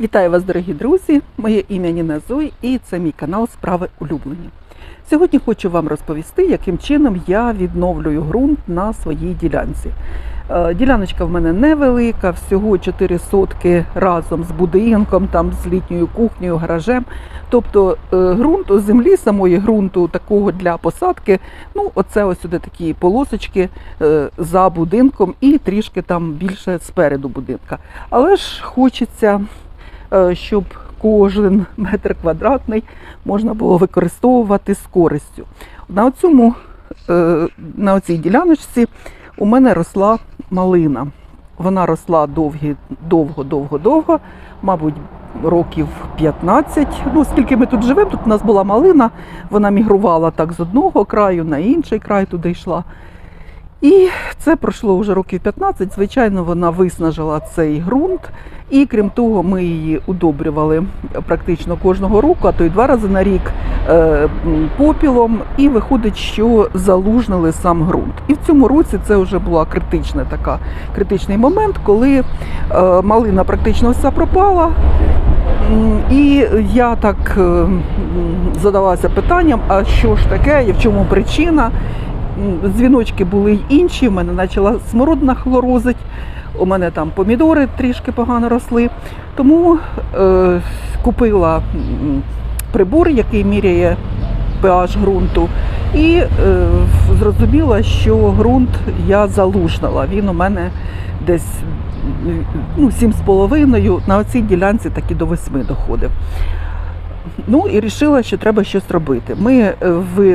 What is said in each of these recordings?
Вітаю вас, дорогі друзі! Моє ім'я Ніна Зой і це мій канал Справи улюблені. Сьогодні хочу вам розповісти, яким чином я відновлюю ґрунт на своїй ділянці. Е, Діляночка в мене невелика, всього 4 сотки разом з будинком, там з літньою кухнею, гаражем. Тобто е, ґрунт у землі, самої ґрунту такого для посадки, ну оце ось сюди такі полосочки е, за будинком і трішки там більше спереду будинка. Але ж хочеться щоб кожен метр квадратний можна було використовувати з користю. На цьому е, на цій діляночці у мене росла малина. Вона росла довгі, довго, довго, довго, мабуть, років 15. Ну, скільки ми тут живемо, тут у нас була малина, вона мігрувала так з одного краю на інший край туди йшла. І це пройшло вже років 15. Звичайно, вона виснажила цей ґрунт. І крім того, ми її удобрювали практично кожного року, а то й два рази на рік е, попілом. І виходить, що залужнили сам ґрунт. І в цьому році це вже була критична така критичний момент, коли е, малина практично вся пропала. І я так е, задалася питанням: а що ж таке, і в чому причина? Дзвіночки були й інші. в мене почала смородина хлорозить. У мене там помідори трішки погано росли. Тому е, купила прибор, який міряє pH ґрунту, і е, зрозуміла, що ґрунт я залужнила. Він у мене десь ну, 7,5, на цій ділянці так і до 8 доходив. Ну і вирішила, що треба щось робити. Ми е,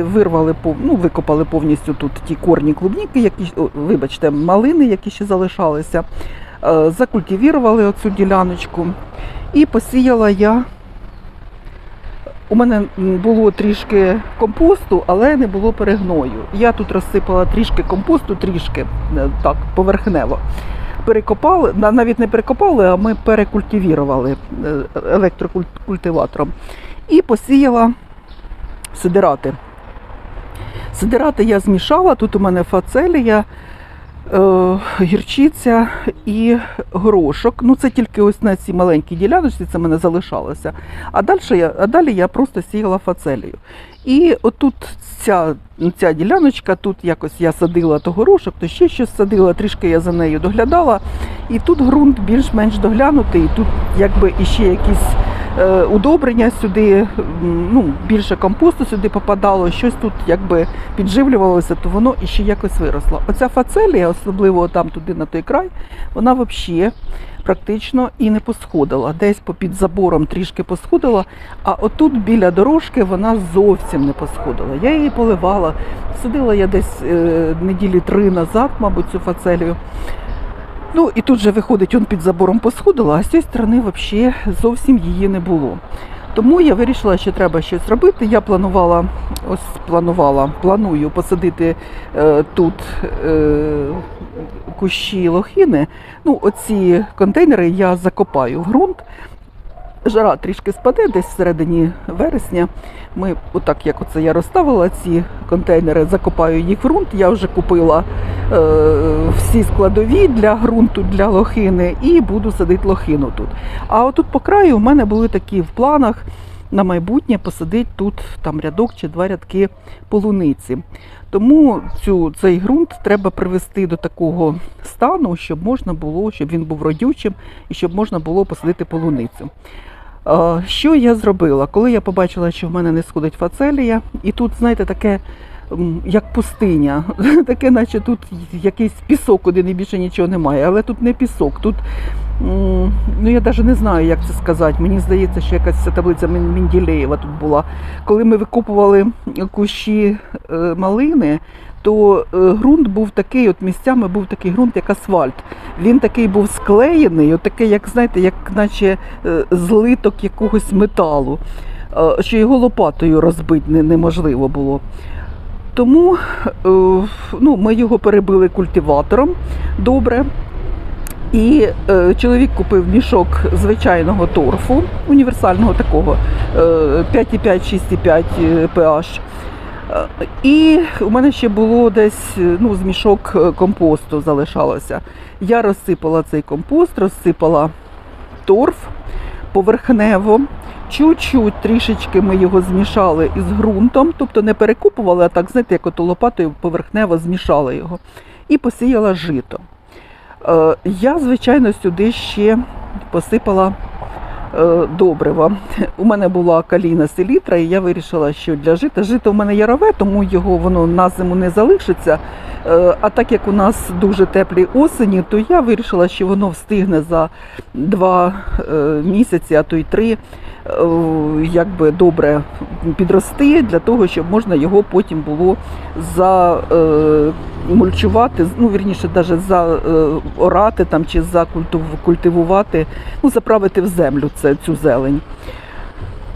вирвали ну, викопали повністю тут ті корні клубніки, які вибачте, малини, які ще залишалися. Е, Закультивірували оцю діляночку і посіяла я. У мене було трішки компосту, але не було перегною. Я тут розсипала трішки компосту, трішки е, так, поверхнево. Перекопали, навіть не перекопали, а ми перекультивірували е, електрокультиватором. І посіяла сидирати. Сидирати я змішала. Тут у мене фацелія, гірчиця і горошок. Ну, це тільки ось на цій маленькій діляночці це мене залишалося. А далі я, а далі я просто сіяла фацелію. І отут ця, ця діляночка, тут якось я садила то горошок, то ще щось садила, трішки я за нею доглядала. І тут ґрунт більш-менш доглянутий, і тут якби іще якісь е, удобрення сюди, ну, більше компосту сюди попадало, щось тут якби підживлювалося, то воно іще якось виросло. Оця фацелія, особливо там туди на той край, вона взагалі практично і не посходила. Десь попід забором трішки посходила, а отут біля дорожки вона зовсім не посходила. Я її поливала, садила я десь е, неділі три назад, мабуть, цю фацелію. Ну і тут же виходить, он під забором посходила, а з цієї сторони взагалі зовсім її не було. Тому я вирішила, що треба щось робити. Я планувала, ось планувала, планую посадити е, тут е, кущі лохини. Ну, оці контейнери я закопаю в ґрунт. Жара трішки спаде десь всередині вересня. Ми, отак як оце я розставила ці контейнери, закопаю їх в ґрунт. Я вже купила е, всі складові для ґрунту, для лохини, і буду садити лохину тут. А отут по краю у мене були такі в планах на майбутнє посадити тут там рядок чи два рядки полуниці. Тому цю, цей ґрунт треба привести до такого стану, щоб можна було, щоб він був родючим і щоб можна було посадити полуницю. Що я зробила? Коли я побачила, що в мене не сходить фацелія, і тут, знаєте, таке як пустиня, таке, наче тут якийсь пісок, один і більше нічого немає, але тут не пісок, тут ну я навіть не знаю, як це сказати. Мені здається, що якась ця таблиця Мен- Менделєєва тут була. Коли ми викопували кущі е, малини, то е, ґрунт був такий, от місцями був такий ґрунт, як асфальт. Він такий був склеєний, от такий, як знаєте, як наче е, злиток якогось металу, що його лопатою розбити неможливо було. Тому е, ну, ми його перебили культиватором добре. І е, чоловік купив мішок звичайного торфу, універсального такого е, 5,5-6,5 pH. Е, І у мене ще було десь е, ну, з мішок е, компосту залишалося. Я розсипала цей компост, розсипала торф, поверхнево. Чуть-чуть трішечки ми його змішали із ґрунтом, тобто не перекупували, а так, знаєте, як ото лопатою поверхнево змішала його і посіяла жито. Е, Я, звичайно, сюди ще посипала добрива. У мене була каліна селітра, і я вирішила, що для жита жито в мене ярове, тому його воно на зиму не залишиться. Е, А так як у нас дуже теплі осені, то я вирішила, що воно встигне за два е, місяці, а то й три, е, якби добре підрости для того, щоб можна його потім було замульчувати, ну вірніше, навіть заорати там чи закультивувати, ну заправити в землю це, цю зелень.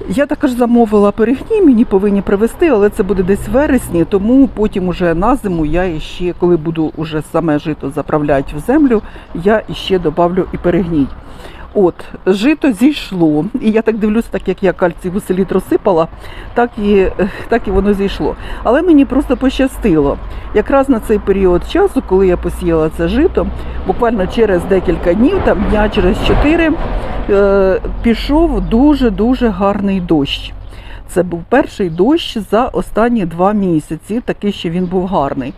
Я також замовила перегній, мені повинні привезти, але це буде десь в вересні, тому потім уже на зиму я іще, коли буду уже саме жито заправляти в землю, я іще добавлю і перегній. От, жито зійшло. І я так дивлюся, так як я кальцій селіт розсипала, так і, е, так і воно зійшло. Але мені просто пощастило. Якраз на цей період часу, коли я посіяла це жито, буквально через декілька днів, там дня через чотири, е, пішов дуже-дуже гарний дощ. Це був перший дощ за останні два місяці, такий, що він був гарний.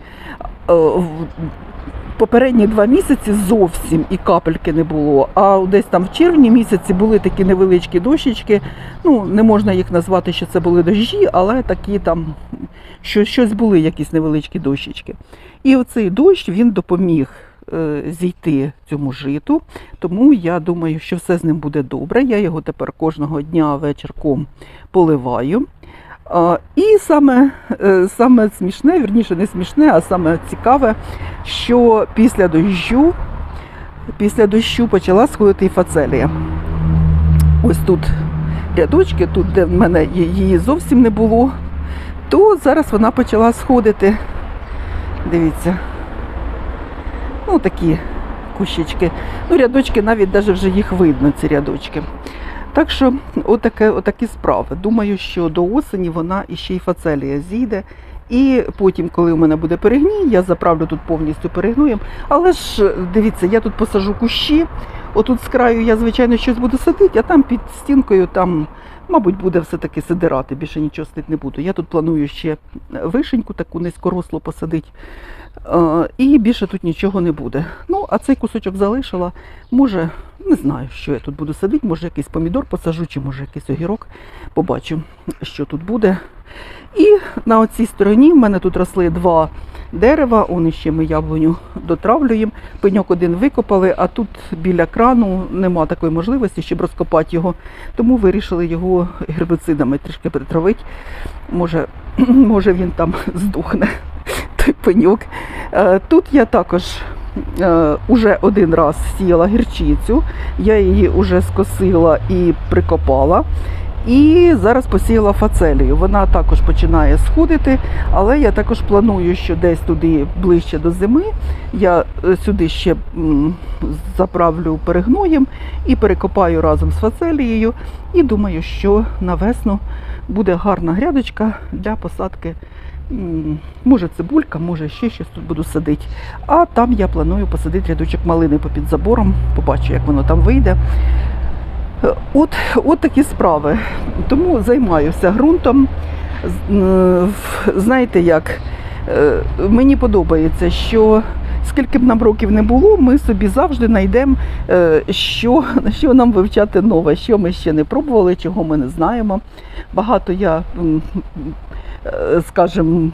Попередні два місяці зовсім і капельки не було. А десь там в червні місяці були такі невеличкі дощечки. Ну, не можна їх назвати, що це були дощі, але такі там що, щось були, якісь невеличкі дощечки. І оцей дощ він допоміг е, зійти цьому житу. Тому я думаю, що все з ним буде добре. Я його тепер кожного дня вечірком поливаю. І саме, е, саме смішне, вірніше не смішне, а саме цікаве, що після дощу, після дощу почала сходити і фацелія. Ось тут рядочки, тут, де в мене її зовсім не було, то зараз вона почала сходити. Дивіться. Ну, такі кущички. Ну, рядочки навіть навіть вже їх видно, ці рядочки. Так що отаке, отакі справи. Думаю, що до осені вона іще й фацелія зійде. І потім, коли у мене буде перегній, я заправлю тут повністю перегноєм. Але ж дивіться, я тут посажу кущі. Отут з краю я, звичайно, щось буду садити, а там під стінкою там, мабуть, буде все-таки сидирати, більше нічого садити не буду. Я тут планую ще вишеньку таку низькорослу посадити. Е, І більше тут нічого не буде. Ну, а цей кусочок залишила. Може, не знаю, що я тут буду садити, може якийсь помідор посажу, чи може якийсь огірок. Побачу, що тут буде. І на оцій стороні в мене тут росли два дерева, он ще ми яблуню дотравлюємо. Пеньок один викопали, а тут біля крану нема такої можливості, щоб розкопати його. Тому вирішили його гербицидами трішки притравити. Може, може він там здохне, той пеньок. Е, Тут я також е, уже один раз сіяла гірчицю, я її вже скосила і прикопала. І зараз посіяла фацелію. Вона також починає сходити, але я також планую, що десь туди ближче до зими я е, сюди ще заправлю перегноєм і перекопаю разом з фацелією. І думаю, що на весну буде гарна грядочка для посадки. Може цибулька, може ще щось тут буду садити. А там я планую посадити рядочок малини попід забором. Побачу, як воно там вийде. Е, От, от такі справи. Тому займаюся ґрунтом. Знаєте як, е, мені подобається, що скільки б нам років не було, ми собі завжди знайдемо, е, що, що нам вивчати нове, що ми ще не пробували, чого ми не знаємо. Багато я, скажімо,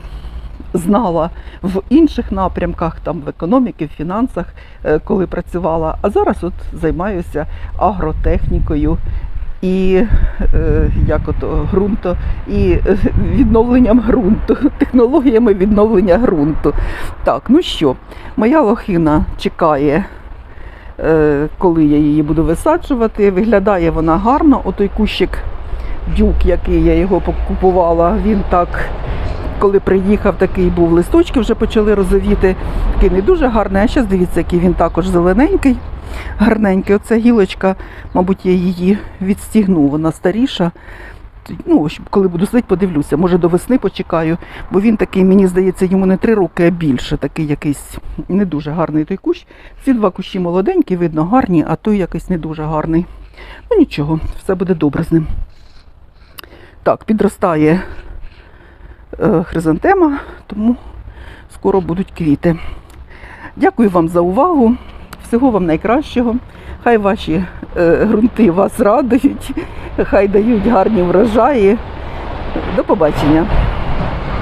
знала в інших напрямках, там в економіці, в фінансах, е, коли працювала. А зараз от займаюся агротехнікою і е, як ото ґрунто, і е, відновленням ґрунту, технологіями відновлення ґрунту. Так, ну що, моя лохина чекає. Коли я її буду висаджувати, виглядає вона гарно. Отой кущик дюк, який я його покупувала, він так коли приїхав, такий був листочки вже почали розовіти. Такий не дуже гарний. А зараз дивіться, який він також зелененький, гарненький. Оця гілочка, мабуть, я її відстігну, вона старіша. Ну, коли буду сидіти, подивлюся. Може до весни почекаю, бо він такий, мені здається, йому не три роки, а більше. Такий якийсь не дуже гарний той кущ. Ці два кущі молоденькі, видно, гарні, а той якийсь не дуже гарний. Ну нічого, все буде добре з ним. Так, підростає хризантема, тому скоро будуть квіти. Дякую вам за увагу. Всього вам найкращого. Хай ваші е, ґрунти вас радують, хай дають гарні врожаї. До побачення.